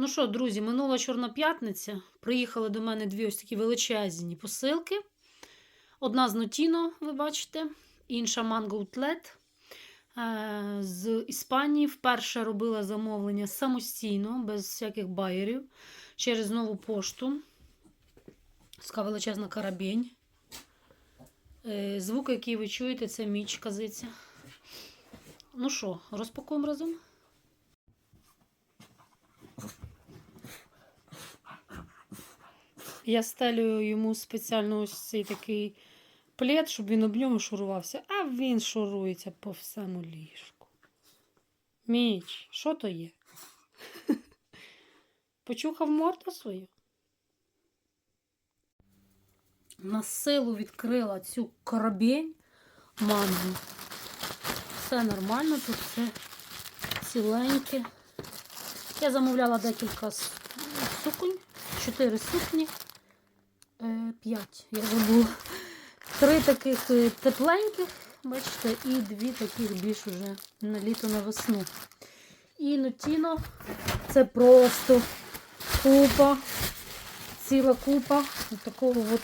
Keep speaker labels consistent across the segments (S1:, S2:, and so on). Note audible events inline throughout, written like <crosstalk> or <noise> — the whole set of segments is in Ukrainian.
S1: Ну що, друзі, минула Чорна п'ятниця. Приїхали до мене дві ось такі величезні посилки. Одна з Нотіно, ви бачите, інша Mango Outlet е, з Іспанії. Вперше робила замовлення самостійно, без всяких байерів, через нову пошту. Така величезна карабінь. Е, Звук, який ви чуєте, це міч казиться. Ну що, розпакуємо разом? Я стелю йому спеціально ось цей такий плед, щоб він об ньому шурувався, а він шурується по всьому ліжку. Міч, що то є? <laughs> Почухав морду свою? На силу відкрила цю коробень мангу. Все нормально, тут все ціленьке. Я замовляла декілька с- суконь, чотири сукні. Е, П'ять, я забула. Три таких е, тепленьких, бачите, і дві таких більш уже на літо на весну. І нотіно це просто купа, ціла купа такого от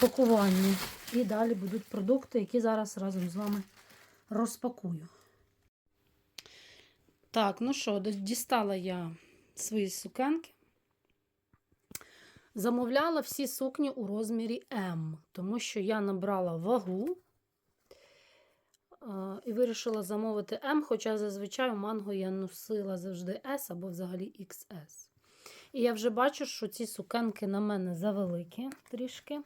S1: пакування. І далі будуть продукти, які зараз разом з вами розпакую. Так, ну що, дістала я свої сукенки. Замовляла всі сукні у розмірі М, тому що я набрала вагу е, і вирішила замовити М, хоча зазвичай у манго я носила завжди S або взагалі XS. І я вже бачу, що ці сукенки на мене завеликі трішки.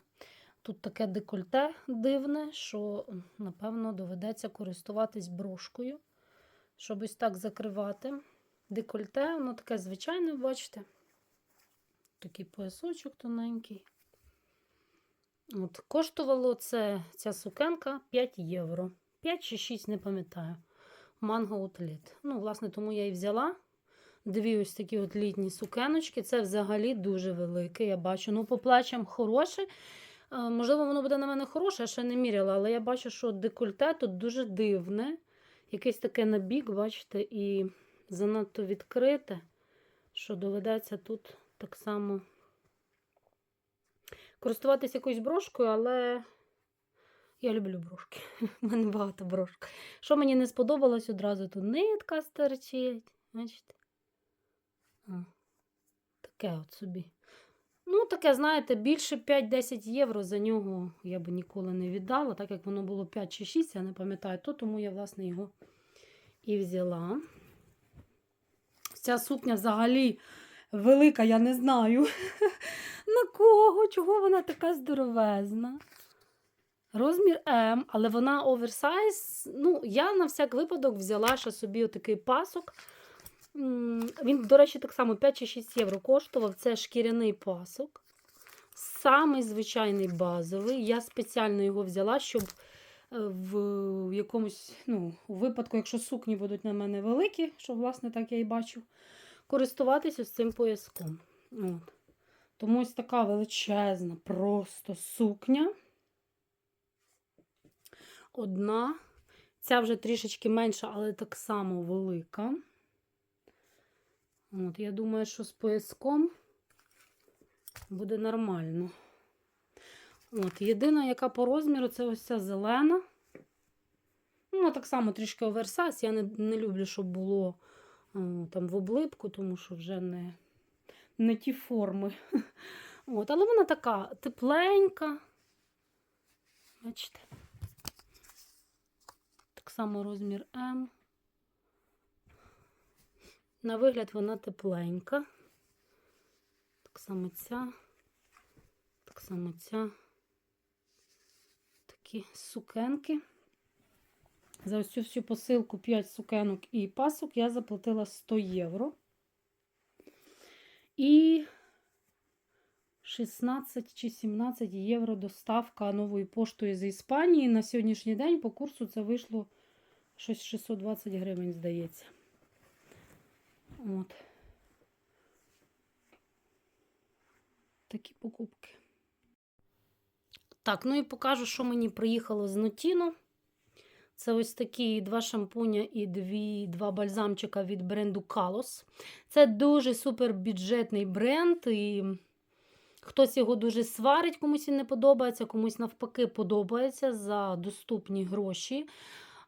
S1: Тут таке декольте дивне, що, напевно, доведеться користуватись брошкою, щоб ось так закривати. Декольте, воно таке звичайне, бачите? Такий поясочок тоненький. От, коштувало це, ця сукенка 5 євро. 5 чи 6, не пам'ятаю. Манго Outlet. Ну, власне, тому я і взяла. Дві ось такі от літні сукеночки. Це взагалі дуже велике. Я бачу. Ну, по плечам хороше. Е, Можливо, воно буде на мене хороше, я ще не міряла, але я бачу, що декольте тут дуже дивне. Якесь таке набік, бачите, і занадто відкрите, що доведеться тут так само користуватися якоюсь брошкою, але я люблю брошки. <laughs> У мене багато брошок. Що мені не сподобалось одразу тут нитка стерчить. Бачите? О, таке от собі. Ну, таке, знаєте, більше 5-10 євро за нього я би ніколи не віддала, так як воно було 5 чи 6, я не пам'ятаю, то тому я, власне, його і взяла. Ця сукня взагалі велика, я не знаю. <laughs> На кого? Чого вона така здоровезна? Розмір М, але вона оверсайз. Ну, я на всяк випадок взяла ще собі отакий пасок. Він, до речі, так само 5 чи 6 євро коштував. Це шкіряний пасок. Самий звичайний базовий. Я спеціально його взяла, щоб е, в якомусь ну, випадку, якщо сукні будуть на мене великі, що, власне, так я і бачу, користуватися ось цим пояском. От. Тому ось така величезна просто сукня. Одна. Ця вже трішечки менша, але так само велика. От, я думаю, що з пояском буде нормально. От, єдина, яка по розміру, це ось ця зелена. Ну, так само трішки оверсайз. Я не, не люблю, щоб було там в облипку, тому що вже не, не ті форми. <laughs> От, але вона така тепленька. Бачите? Так само розмір М. На вигляд вона тепленька. Так само ця. Так само ця. Такі сукенки. За цю всю посилку 5 сукенок і пасок я заплатила 100 євро. І 16 чи 17 євро доставка новою поштою з Іспанії. На сьогоднішній день по курсу це вийшло щось 620 гривень, здається. От. Такі покупки. Так, ну і покажу, що мені приїхало з Нотіно. Це ось такі два шампуня і дві, два бальзамчика від бренду Kalos. Це дуже супер бюджетний бренд. І хтось його дуже сварить, комусь він не подобається, комусь навпаки подобається за доступні гроші.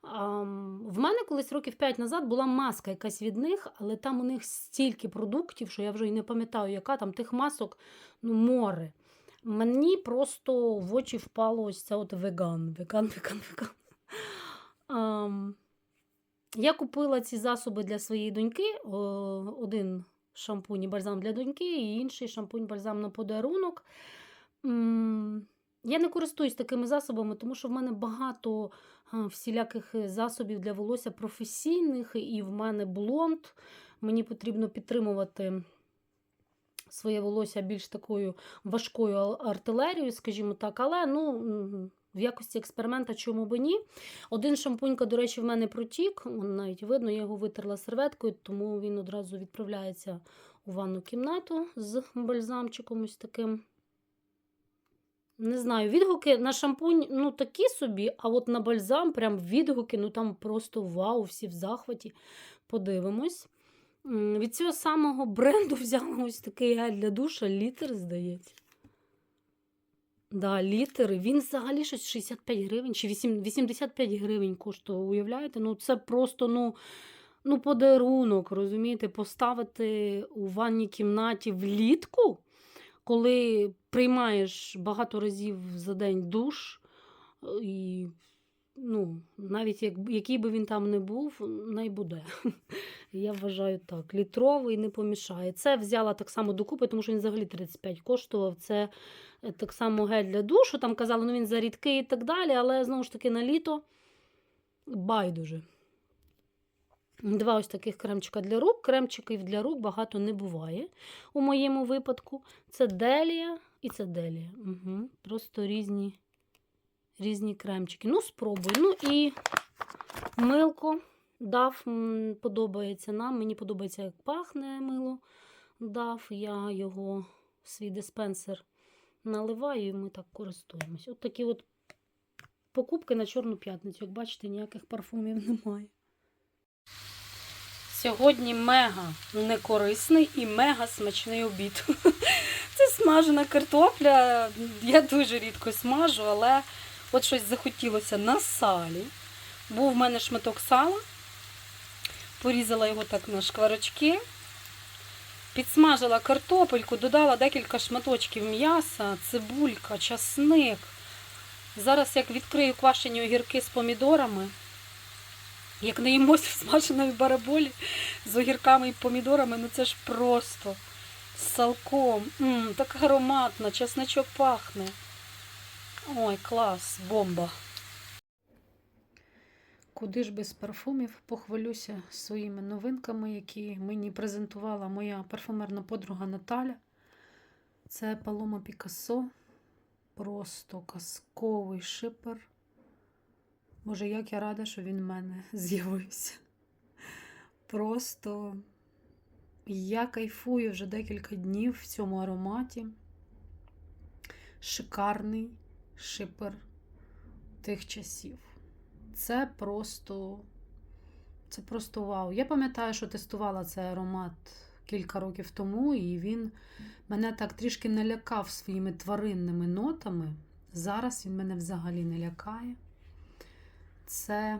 S1: В мене колись років 5 назад була маска якась від них, але там у них стільки продуктів, що я вже і не пам'ятаю, яка там тих масок ну, море. Мені просто в очі впало ось це от веган. Веган, веган, веган. Я купила ці засоби для своєї доньки. Один шампунь і бальзам для доньки, і інший шампунь бальзам на подарунок. Я не користуюсь такими засобами, тому що в мене багато всіляких засобів для волосся професійних, і в мене блонд. Мені потрібно підтримувати своє волосся більш такою важкою артилерією, скажімо так. Але ну, в якості експеримента чому би ні. Один шампунька, до речі, в мене протік. Навіть видно, я його витерла серветкою, тому він одразу відправляється у ванну кімнату з бальзамчиком ось таким. Не знаю, відгуки на шампунь ну такі собі, а от на бальзам прям відгуки, ну там просто вау, всі в захваті. Подивимось. Від цього самого бренду <laughs> взяла ось такий гель для душа, літр, здається. Да, літер. Він взагалі щось 65 гривень чи 8 85 гривень коштує, уявляєте? Ну це просто ну, ну подарунок, розумієте, поставити у ванній кімнаті влітку, коли приймаєш багато разів за день душ, е, і ну, навіть як, який би він там не був, най буде. <laughs> Я вважаю так. Літровий не помішає. Це взяла так само докупи, тому що він взагалі 35 коштував. Це е, так само гель для душу. Там казали, ну він зарідкий і так далі, але знову ж таки на літо байдуже. Два ось таких кремчика для рук. Кремчиків для рук багато не буває у моєму випадку. Це делія і це делія. Угу. Просто різні, різні кремчики. Ну, спробуй. Ну і милко дав, подобається нам. Мені подобається, як пахне мило. Дав. Я його в свій диспенсер наливаю, і ми так користуємось. От такі от покупки на Чорну п'ятницю. Як бачите, ніяких парфумів немає. Сьогодні мега некорисний і мега смачний обід. <laughs> Це смажена картопля. Я дуже рідко смажу, але от щось захотілося на салі. Був в мене шматок сала, порізала його так на шкварочки, підсмажила картопельку, додала декілька шматочків м'яса, цибулька, часник. Зараз як відкрию квашені огірки з помідорами. Як не їмось в смаженої бараболі з огірками і помідорами, ну це ж просто з салком. М, так ароматно, чесночок пахне. Ой, клас, бомба. Куди ж без парфумів похвалюся своїми новинками, які мені презентувала моя парфумерна подруга Наталя. Це Paloma Picasso. Просто казковий шипер. Боже, як я рада, що він в мене <laughs> з'явився. Просто я кайфую вже декілька днів в цьому ароматі. Шикарний шипер тих часів. Це просто, це просто вау. Я пам'ятаю, що тестувала цей аромат кілька років тому, і він мене так трішки налякав своїми тваринними нотами. Зараз він мене взагалі не лякає. Це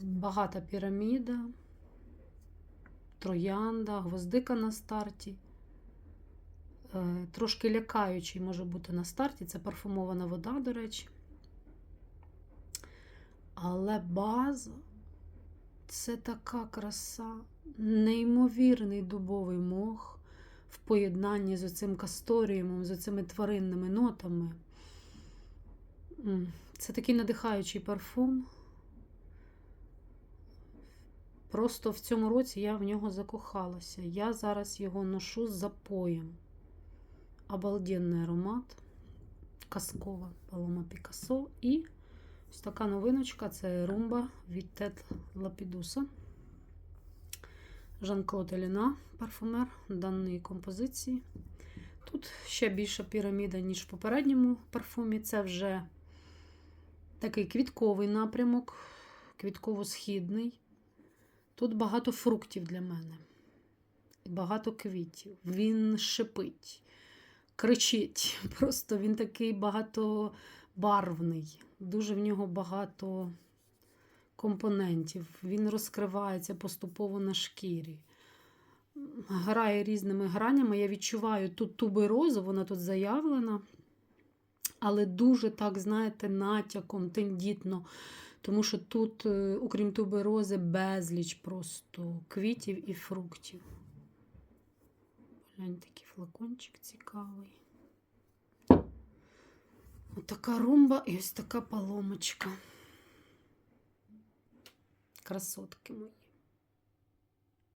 S1: багата піраміда, троянда, гвоздика на старті. Е, Трошки лякаючий може бути на старті. Це парфумована вода, до речі. Але база це така краса, неймовірний дубовий мох в поєднанні з оцим касторіумом, з оцими тваринними нотами. Це такий надихаючий парфум. Просто в цьому році я в нього закохалася. Я зараз його ношу з запоєм. Обалденний аромат. Казкова Paloma Picasso. І ось така новиночка це румба від Тет Лапідуса. Жан-Клод Еліна, парфумер даної композиції. Тут ще більша піраміда, ніж в попередньому парфумі. Це вже такий квітковий напрямок, квітково-східний. Тут багато фруктів для мене. Багато квітів. Він шипить, кричить. <laughs> Просто він такий багатобарвний. Дуже в нього багато компонентів. Він розкривається поступово на шкірі. Грає різними гранями. Я відчуваю тут туберозу, вона тут заявлена, але дуже так, знаєте, натяком, тендітно. Тому що тут, е, окрім туберози, безліч просто квітів і фруктів. Глянь, такий флакончик цікавий. Отака румба і ось така паломочка. Красотки мої.